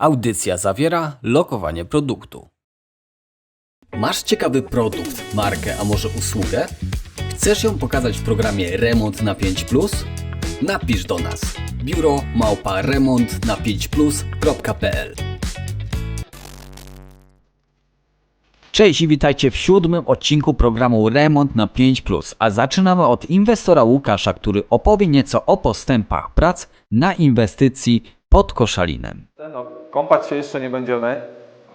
Audycja zawiera lokowanie produktu. Masz ciekawy produkt, markę, a może usługę? Chcesz ją pokazać w programie Remont na 5 Napisz do nas biuro małpa remont na 5plus.pl Cześć i witajcie w siódmym odcinku programu Remont na 5, a zaczynamy od inwestora Łukasza, który opowie nieco o postępach prac na inwestycji pod Koszalinem. No, kąpać się jeszcze nie będziemy,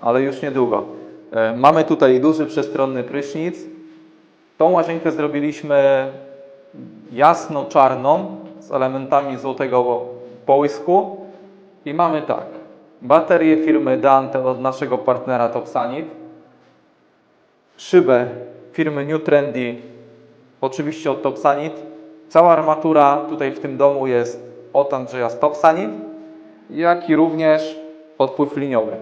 ale już niedługo. E, Mamy tutaj duży przestronny prysznic. Tą łazienkę zrobiliśmy jasno-czarną z elementami złotego połysku. I mamy tak, baterię firmy Dante od naszego partnera Topsanit, szybę firmy New Trendy, oczywiście od Topsanit. Cała armatura tutaj w tym domu jest od Andrzeja z Topsanit jak i również podpływ liniowy.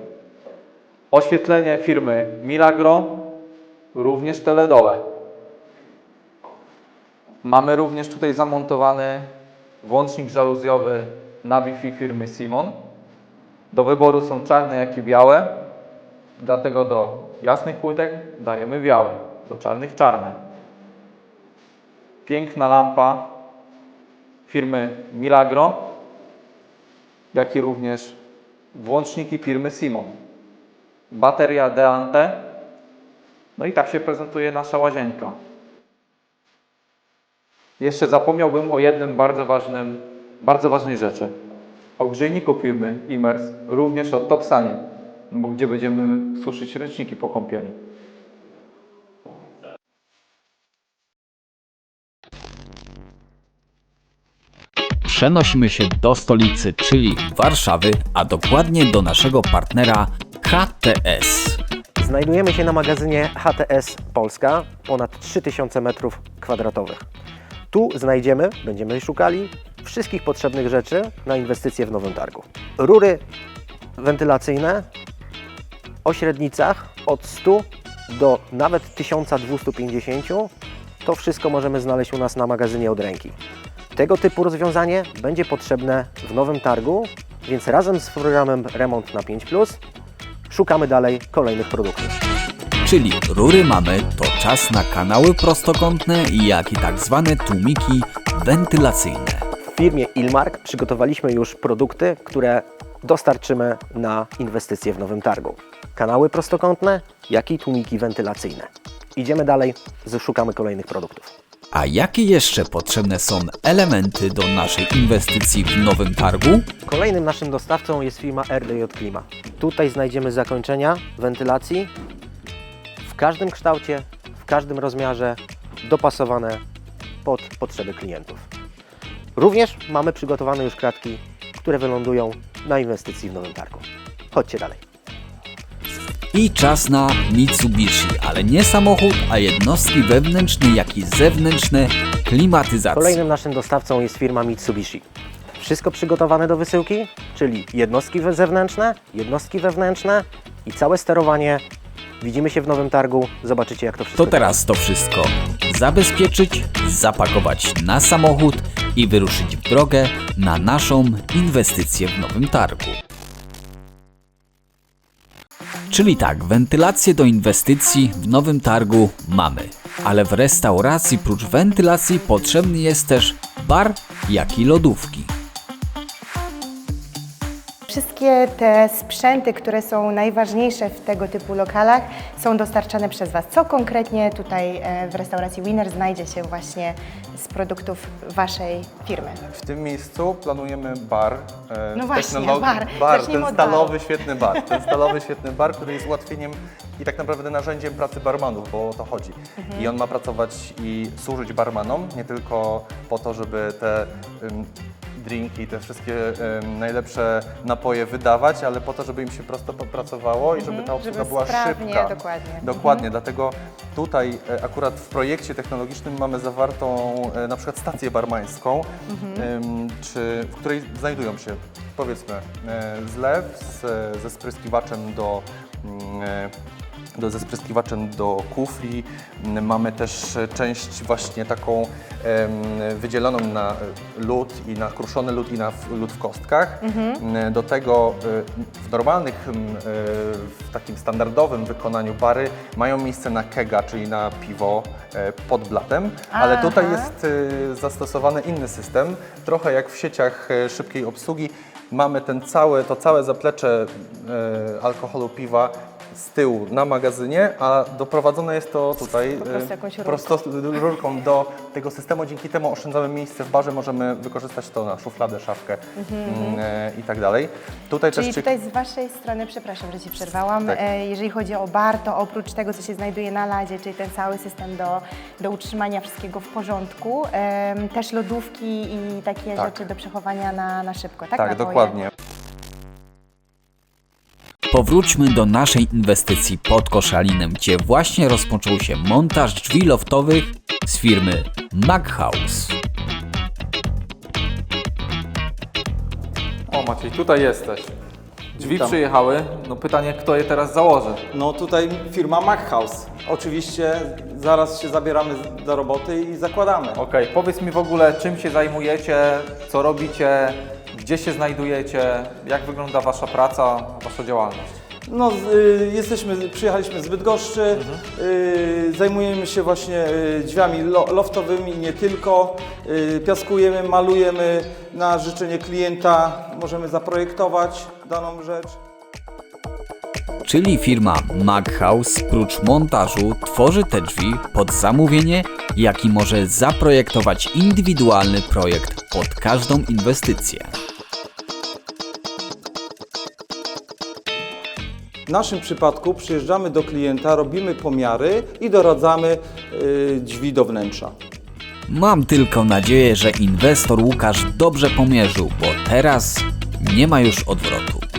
Oświetlenie firmy Milagro, również teledowe. Mamy również tutaj zamontowany włącznik żaluzjowy na Wi-Fi firmy Simon. Do wyboru są czarne, jak i białe. Dlatego do jasnych płytek dajemy białe, do czarnych czarne. Piękna lampa firmy Milagro jak i również włączniki firmy Simon. Bateria Deante. No i tak się prezentuje nasza łazienka. Jeszcze zapomniałbym o jednym bardzo ważnym, bardzo ważnej rzeczy. O grzejniku firmy Immers, również od Topsanie, bo gdzie będziemy suszyć ręczniki po kąpieli. Przenosimy się do stolicy, czyli Warszawy, a dokładnie do naszego partnera HTS. Znajdujemy się na magazynie HTS Polska, ponad 3000 m2. Tu znajdziemy, będziemy szukali wszystkich potrzebnych rzeczy na inwestycje w nowym targu. Rury wentylacyjne o średnicach od 100 do nawet 1250. To wszystko możemy znaleźć u nas na magazynie od ręki. Tego typu rozwiązanie będzie potrzebne w nowym targu, więc razem z programem Remont na 5 szukamy dalej kolejnych produktów. Czyli rury mamy, to czas na kanały prostokątne, jak i tak zwane tłumiki wentylacyjne. W firmie Ilmark przygotowaliśmy już produkty, które dostarczymy na inwestycje w nowym targu. Kanały prostokątne, jak i tłumiki wentylacyjne. Idziemy dalej, szukamy kolejnych produktów. A jakie jeszcze potrzebne są elementy do naszej inwestycji w nowym targu? Kolejnym naszym dostawcą jest firma RDJ Klima. Tutaj znajdziemy zakończenia wentylacji w każdym kształcie, w każdym rozmiarze, dopasowane pod potrzeby klientów. Również mamy przygotowane już kratki, które wylądują na inwestycji w nowym targu. Chodźcie dalej. I czas na Mitsubishi, ale nie samochód, a jednostki wewnętrzne, jak i zewnętrzne klimatyzacji. Kolejnym naszym dostawcą jest firma Mitsubishi. Wszystko przygotowane do wysyłki, czyli jednostki zewnętrzne, jednostki wewnętrzne i całe sterowanie. Widzimy się w nowym targu, zobaczycie jak to wszystko To teraz to wszystko zabezpieczyć, zapakować na samochód i wyruszyć w drogę na naszą inwestycję w nowym targu. Czyli tak, wentylację do inwestycji w nowym targu mamy, ale w restauracji prócz wentylacji potrzebny jest też bar, jak i lodówki. Wszystkie te sprzęty, które są najważniejsze w tego typu lokalach, są dostarczane przez Was. Co konkretnie tutaj e, w restauracji Winner znajdzie się właśnie z produktów Waszej firmy? W tym miejscu planujemy bar. e, No właśnie, bar. bar ten stalowy, świetny bar. Ten stalowy, świetny bar, który jest ułatwieniem i tak naprawdę narzędziem pracy barmanów, bo o to chodzi. Mhm. I on ma pracować i służyć barmanom, nie tylko po to, żeby te drinki, te wszystkie najlepsze napoje wydawać, ale po to, żeby im się prosto pracowało i żeby ta obsługa Mhm. żeby była sprawnie, szybka. dokładnie. Dokładnie, dlatego tutaj e, akurat w projekcie technologicznym mamy zawartą e, na przykład stację barmańską, em, czy, w której znajdują się powiedzmy e, zlew z, ze spryskiwaczem do, mm, e, do, ze spryskiwaczem do kufli. Mm, Mamy też e, część właśnie taką wydzieloną na e, lód i na kruszony lód i na lód w kostkach. Mm, Do tego e, w normalnych, mm, e, w takim standardowym wykonaniu bary mają miejsce na kega, czyli na piwo e, pod blatem, ale tutaj Aha. jest y, zastosowany inny system, trochę jak w sieciach szybkiej obsługi. Mamy ten cały, to całe zaplecze alkoholu piwa z tyłu na magazynie, a doprowadzone jest to tutaj Po prostu y, jakąś prosto rurką do tego systemu. Dzięki temu oszczędzamy miejsce w barze, możemy wykorzystać to na szufladę, szafkę mm, y, i tak dalej. Tutaj Czyli też tutaj z Waszej strony, przepraszam, że Ci przerwałam, Tak. e, jeżeli chodzi o bar, to oprócz tego, co się znajduje na ladzie, czyli ten cały system do, do utrzymania wszystkiego w porządku, em, też lodówki i takie Tak. rzeczy do przechowania na, na szybko, tak? tak, Napoje. dokładnie. Powróćmy do naszej inwestycji pod Koszalinem, gdzie właśnie rozpoczął się montaż drzwi loftowych z firmy Maghouse. O Maciej, tutaj jesteś. Drzwi Witam. przyjechały, no pytanie, kto je teraz założy? No tutaj firma Maghouse. Oczywiście zaraz się zabieramy do roboty i zakładamy. Okej, powiedz mi w ogóle, czym się zajmujecie, co robicie, gdzie się znajdujecie, jak wygląda Wasza praca, Wasza działalność? No, y, jesteśmy, przyjechaliśmy z Bydgoszczy, y, zajmujemy się właśnie y, drzwiami lo, loftowymi i nie tylko. Y, piaskujemy, malujemy na życzenie klienta, możemy zaprojektować daną rzecz. Czyli firma Maghouse prócz montażu tworzy te drzwi pod zamówienie, jak i może zaprojektować indywidualny projekt pod każdą inwestycję. Naszym przypadku przyjeżdżamy do klienta, robimy pomiary i doradzamy y, drzwi do wnętrza. Mam tylko nadzieję, że inwestor Łukasz dobrze pomierzył, bo teraz nie ma już odwrotu.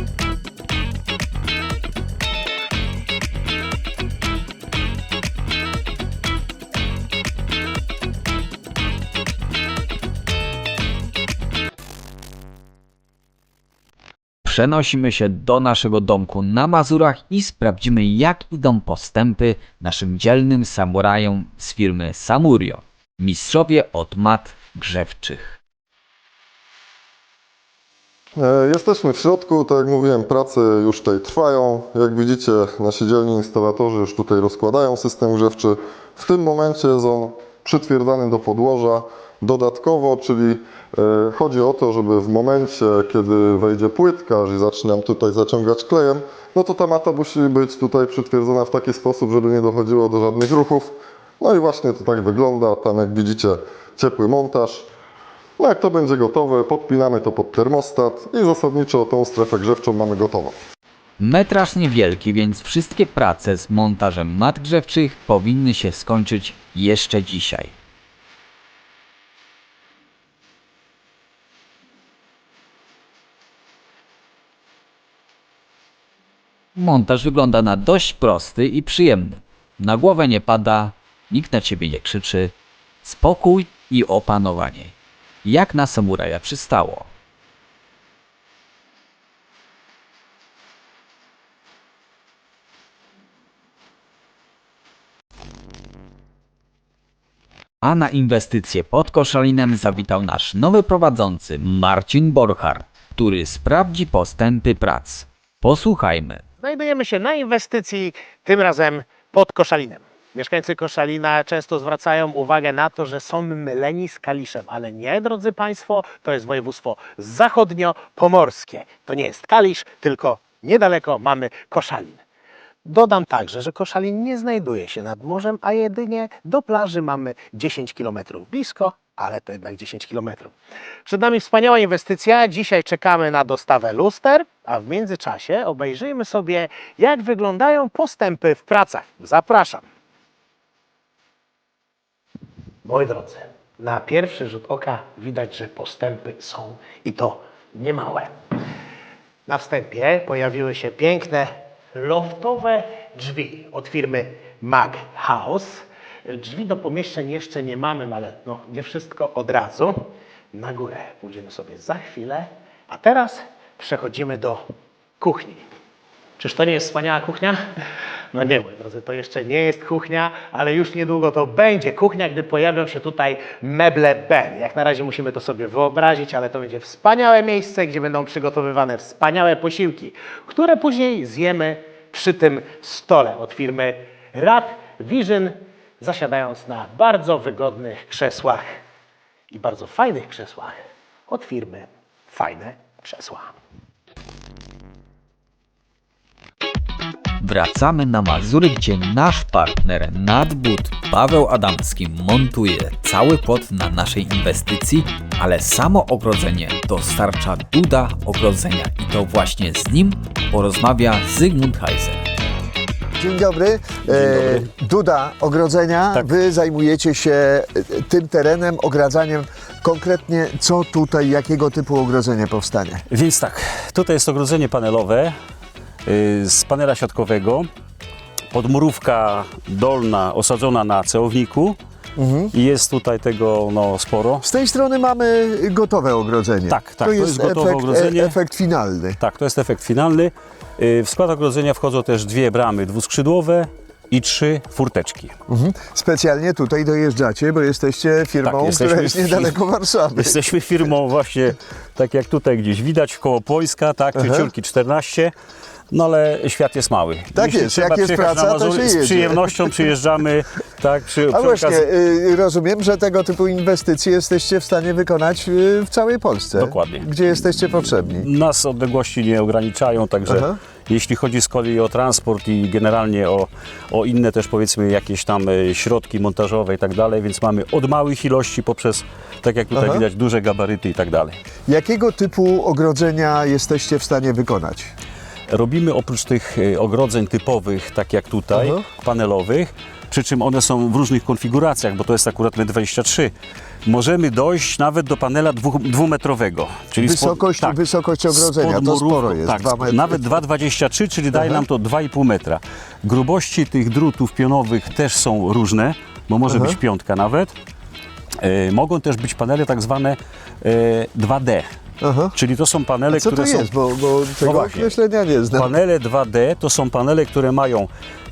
Przenosimy się do naszego domku na Mazurach i sprawdzimy jak idą postępy naszym dzielnym samurajom z firmy Samurio, mistrzowie od mat grzewczych. E, Jesteśmy w środku, tak jak mówiłem, prace już tutaj trwają. Jak widzicie, nasi dzielni instalatorzy już tutaj rozkładają system grzewczy. W tym momencie jest on przytwierdzany do podłoża dodatkowo, czyli e, chodzi o to, żeby w momencie, kiedy wejdzie płytkarz i zacznie nam tutaj zaciągać klejem, no to ta mata musi być tutaj przytwierdzona w taki sposób, żeby nie dochodziło do żadnych ruchów. No i właśnie to tak wygląda. Tam jak widzicie, ciepły montaż. No jak to będzie gotowe, podpinamy to pod termostat i zasadniczo tą strefę grzewczą mamy gotową. Metraż niewielki, więc wszystkie prace z montażem mat grzewczych powinny się skończyć jeszcze dzisiaj. Montaż wygląda na dość prosty i przyjemny. Na głowę nie pada, nikt na ciebie nie krzyczy. Spokój i opanowanie. Jak na samuraja przystało. A na inwestycje pod Koszalinem zawitał nasz nowy prowadzący Marcin Borchard, który sprawdzi postępy prac. Posłuchajmy. Znajdujemy się na inwestycji, tym razem pod Koszalinem. Mieszkańcy Koszalina często zwracają uwagę na to, że są myleni z Kaliszem, ale nie, drodzy Państwo, to jest województwo zachodnio-pomorskie. To nie jest Kalisz, tylko niedaleko mamy Koszalin. Dodam także, że Koszalin nie znajduje się nad morzem, a jedynie do plaży mamy 10 km blisko, ale to jednak 10 km. Przed nami wspaniała inwestycja. Dzisiaj czekamy na dostawę luster, a w międzyczasie obejrzyjmy sobie, jak wyglądają postępy w pracach. Zapraszam. Moi drodzy, na pierwszy rzut oka widać, że postępy są i to niemałe. Na wstępie pojawiły się piękne loftowe drzwi od firmy Mag House. Drzwi do pomieszczeń jeszcze nie mamy, ale no, nie wszystko od razu. Na górę pójdziemy sobie za chwilę, a teraz przechodzimy do kuchni. Czyż to nie jest wspaniała kuchnia? No nie, moi drodzy, to jeszcze nie jest kuchnia, ale już niedługo to będzie kuchnia, gdy pojawią się tutaj meble Ben. Jak na razie musimy to sobie wyobrazić, ale to będzie wspaniałe miejsce, gdzie będą przygotowywane wspaniałe posiłki, które później zjemy przy tym stole od firmy Rad Vision, zasiadając na bardzo wygodnych krzesłach i bardzo fajnych krzesłach od firmy Fajne Krzesła. Wracamy na Mazury, gdzie nasz partner Nadbud Paweł Adamski montuje cały płot na naszej inwestycji, ale samo ogrodzenie dostarcza Duda Ogrodzenia i to właśnie z nim porozmawia Zygmunt Heiser. Dzień dobry. E, Duda Ogrodzenia. Wy zajmujecie się e, tym terenem, ogradzaniem. Konkretnie co tutaj, jakiego typu ogrodzenie powstanie? Więc tak, tutaj jest ogrodzenie panelowe z panela siatkowego. Podmurówka dolna osadzona na cełowniku i jest tutaj tego no, sporo. Z tej strony mamy gotowe ogrodzenie. Tak, tak, to to jest, gotowe efekt, ogrodzenie. e, efekt finalny. Tak, to jest efekt finalny. Y, W skład ogrodzenia wchodzą też dwie bramy dwuskrzydłowe i trzy furteczki. Mhm. Specjalnie tutaj dojeżdżacie, bo jesteście firmą, Tak, jesteśmy która jest niedaleko Warszawy. Jesteśmy firmą właśnie, tak jak tutaj gdzieś widać, koło Płońska, tak, Aha. Cieciórki 14. No ale świat jest mały. Tak jest, trzeba jak jest praca, to się Z jedzie. przyjemnością przyjeżdżamy, tak, przy, A przy właśnie, okazji- y, rozumiem, że tego typu inwestycje jesteście w stanie wykonać y, w całej Polsce. Dokładnie. Gdzie jesteście potrzebni. Nas odległości nie ograniczają, także Aha. jeśli chodzi z kolei o transport i generalnie o, o inne też powiedzmy jakieś tam e, środki montażowe i tak dalej, więc mamy od małych ilości poprzez, tak jak tutaj Aha. widać, duże gabaryty i tak dalej. Jakiego typu ogrodzenia jesteście w stanie wykonać? Robimy oprócz tych e, ogrodzeń typowych, tak jak tutaj, Aha. panelowych, przy czym one są w różnych konfiguracjach, bo to jest akurat 23 możemy dojść nawet do panela dwu, dwumetrowego. Czyli spod- Wysokość, tak, wysokość ogrodzenia, to sporo jest, Tak, dwa metry. nawet 2,23, czyli daje Aha. nam to 2,5 metra. Grubości tych drutów pionowych też są różne, bo może Aha. być piątka nawet. E, mogą też być panele tak zwane e, 2D, Aha. czyli to są panele, A co to które są... jest, bo, bo tego właśnie. określenia nie znam. Panele 2D to są panele, które mają,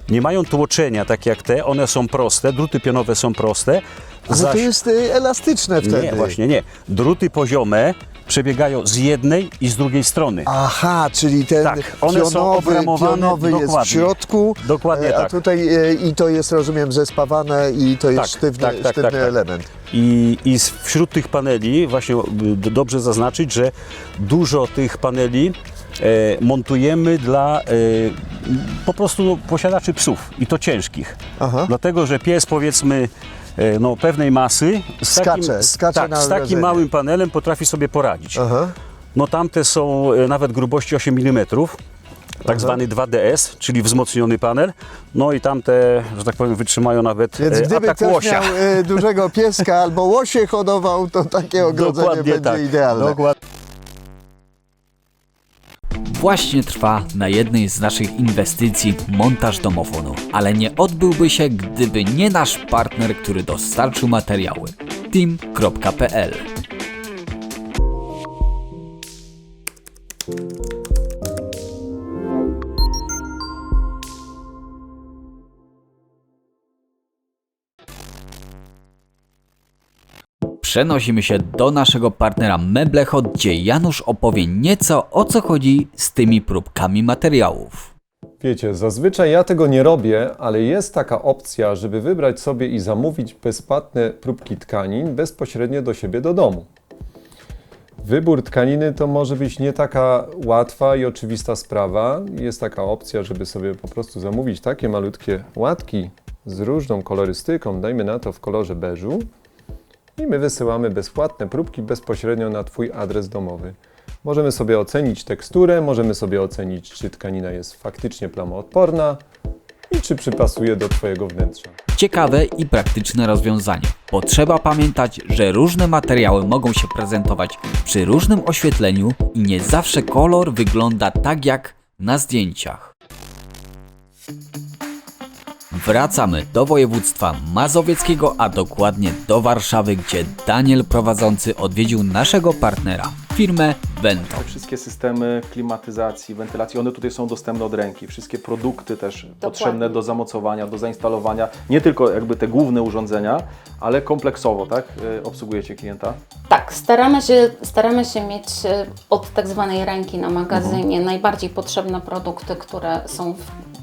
nie mają tłoczenia tak jak te, one są proste, druty pionowe są proste. Ale to jest y, elastyczne wtedy. Nie, właśnie nie. Druty poziome przebiegają z jednej i z drugiej strony. Aha, czyli ten Tak, one są pionowy, obramowane pionowy jest w dokładnie. środku, Dokładnie e, a tak. tutaj e, i to jest, rozumiem, zespawane i to jest Tak, sztywny, tak, tak, sztywny tak, tak. element. I, I wśród tych paneli, właśnie d- dobrze zaznaczyć, że dużo tych paneli e, montujemy dla e, po prostu posiadaczy psów i to ciężkich. Aha. Dlatego, że pies powiedzmy e, no, pewnej masy z Skacze, takim, skacze tak, na z takim małym panelem potrafi sobie poradzić. Aha. No tamte są e, nawet grubości 8 mm, tak zwany 2DS, czyli wzmocniony panel. No i tamte, że tak powiem, wytrzymają nawet Więc e, gdyby atak ktoś łosia. miał e, dużego pieska albo łosie hodował, to takie ogrodzenie Dokładnie będzie tak. idealne. Dokładnie. Właśnie trwa na jednej z naszych inwestycji montaż domofonu, ale nie odbyłby się, gdyby nie nasz partner, który dostarczył materiały. team.pl Przenosimy się do naszego partnera Meblechot, gdzie Janusz opowie nieco o co chodzi z tymi próbkami materiałów. Wiecie, zazwyczaj ja tego nie robię, ale jest taka opcja, żeby wybrać sobie i zamówić bezpłatne próbki tkanin bezpośrednio do siebie do domu. Wybór tkaniny to może być nie taka łatwa i oczywista sprawa. Jest taka opcja, żeby sobie po prostu zamówić takie malutkie łatki z różną kolorystyką, dajmy na to w kolorze beżu, i my wysyłamy bezpłatne próbki bezpośrednio na Twój adres domowy. Możemy sobie ocenić teksturę, możemy sobie ocenić, czy tkanina jest faktycznie plamoodporna i czy przypasuje do Twojego wnętrza. Ciekawe i praktyczne rozwiązanie, bo trzeba pamiętać, że różne materiały mogą się prezentować przy różnym oświetleniu i nie zawsze kolor wygląda tak jak na zdjęciach. Wracamy do województwa mazowieckiego, a dokładnie do Warszawy, gdzie Daniel prowadzący odwiedził naszego partnera, firmę Vento. Te wszystkie systemy klimatyzacji, wentylacji, one tutaj są dostępne od ręki. Wszystkie produkty też potrzebne do zamocowania, do zainstalowania. Nie tylko jakby te główne urządzenia, ale kompleksowo, tak? y, Obsługujecie klienta. Tak, staramy się, staramy się mieć e, od tak zwanej ręki na magazynie najbardziej potrzebne produkty, które są w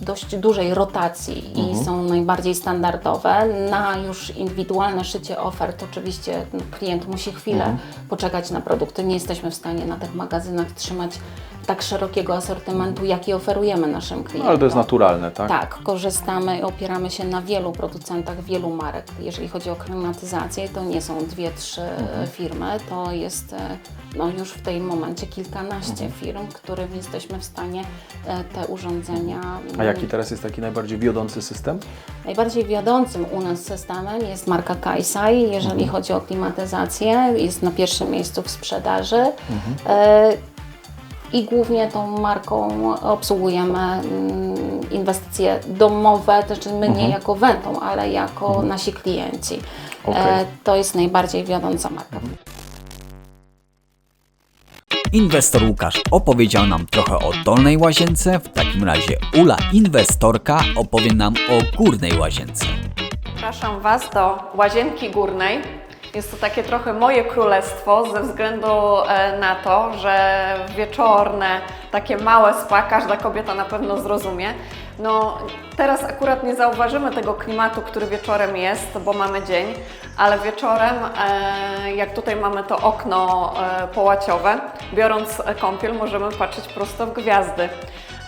dość dużej rotacji i są najbardziej standardowe. Na już indywidualne szycie ofert oczywiście no, klient musi chwilę poczekać na produkty. Nie jesteśmy w stanie na tych magazynach trzymać tak szerokiego asortymentu, jaki oferujemy naszym klientom. No, ale to jest naturalne, tak? Tak, korzystamy i opieramy się na wielu producentach, wielu marek. Jeżeli chodzi o klimatyzację, to nie są dwie, trzy Mhm. firmy, to jest e, no, już w tym momencie kilkanaście Mhm. firm, którym jesteśmy w stanie e, te urządzenia. A jaki teraz jest taki najbardziej wiodący system? Najbardziej wiodącym u nas systemem jest marka Kaisai, jeżeli Mhm. chodzi o klimatyzację, jest na pierwszym miejscu w sprzedaży. Mhm. I głównie tą marką obsługujemy mm, inwestycje domowe, to znaczy my nie jako Ventą, ale jako nasi klienci. E, to jest najbardziej wiodąca marka. Inwestor Łukasz opowiedział nam trochę o dolnej łazience, w takim razie Ula, inwestorka, opowie nam o górnej łazience. Zapraszam Was do łazienki górnej. Jest to takie trochę moje królestwo ze względu e, na to, że wieczorne, takie małe spa każda kobieta na pewno zrozumie. No teraz akurat nie zauważymy tego klimatu, który wieczorem jest, bo mamy dzień, ale wieczorem, e, jak tutaj mamy to okno e, połaciowe, biorąc kąpiel możemy patrzeć prosto w gwiazdy.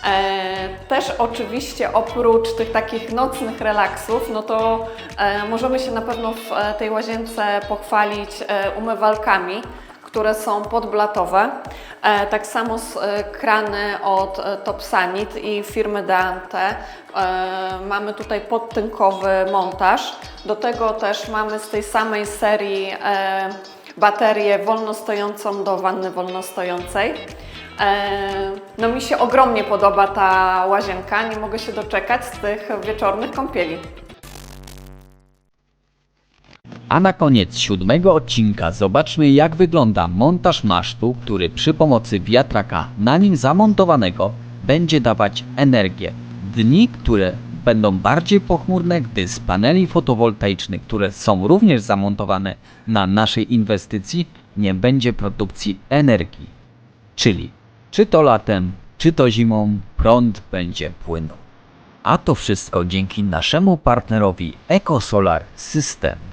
E, Też oczywiście oprócz tych takich nocnych relaksów, no to e, możemy się na pewno w e, tej łazience pochwalić umywalkami, które są podblatowe. Tak samo z krany od Top Sanit i firmy Dante. E, Mamy tutaj podtynkowy montaż. Do tego też mamy z tej samej serii baterię wolnostojącą do wanny wolnostojącej. E, No mi się ogromnie podoba ta łazienka, nie mogę się doczekać z tych wieczornych kąpieli. A na koniec siódmego odcinka zobaczmy jak wygląda montaż masztu, który przy pomocy wiatraka na nim zamontowanego będzie dawać energię. Dni, które będą bardziej pochmurne, gdy z paneli fotowoltaicznych, które są również zamontowane na naszej inwestycji, nie będzie produkcji energii. Czyli czy to latem, czy to zimą prąd będzie płynął. A to wszystko dzięki naszemu partnerowi EcoSolar System.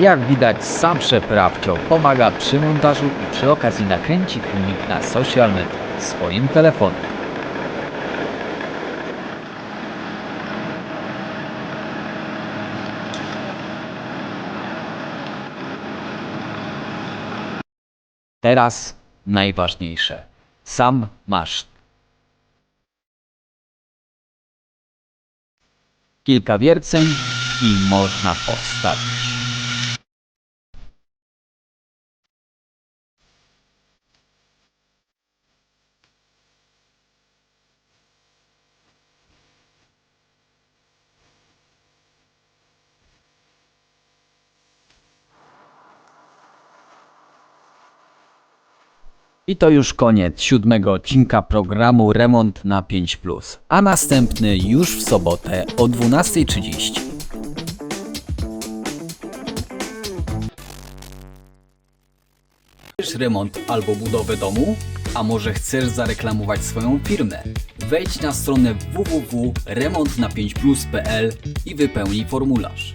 Jak widać, sam szef Rafcio pomaga przy montażu i przy okazji nakręci filmik na social media swoim telefonem. Teraz najważniejsze. Sam masz. Kilka wierceń i można postawić. I to już koniec siódmego odcinka programu Remont na 5, a następny już w sobotę o 12.30. Chcesz remont albo budowę domu? A może chcesz zareklamować swoją firmę? Wejdź na stronę www.remontna5plus.pl i wypełnij formularz.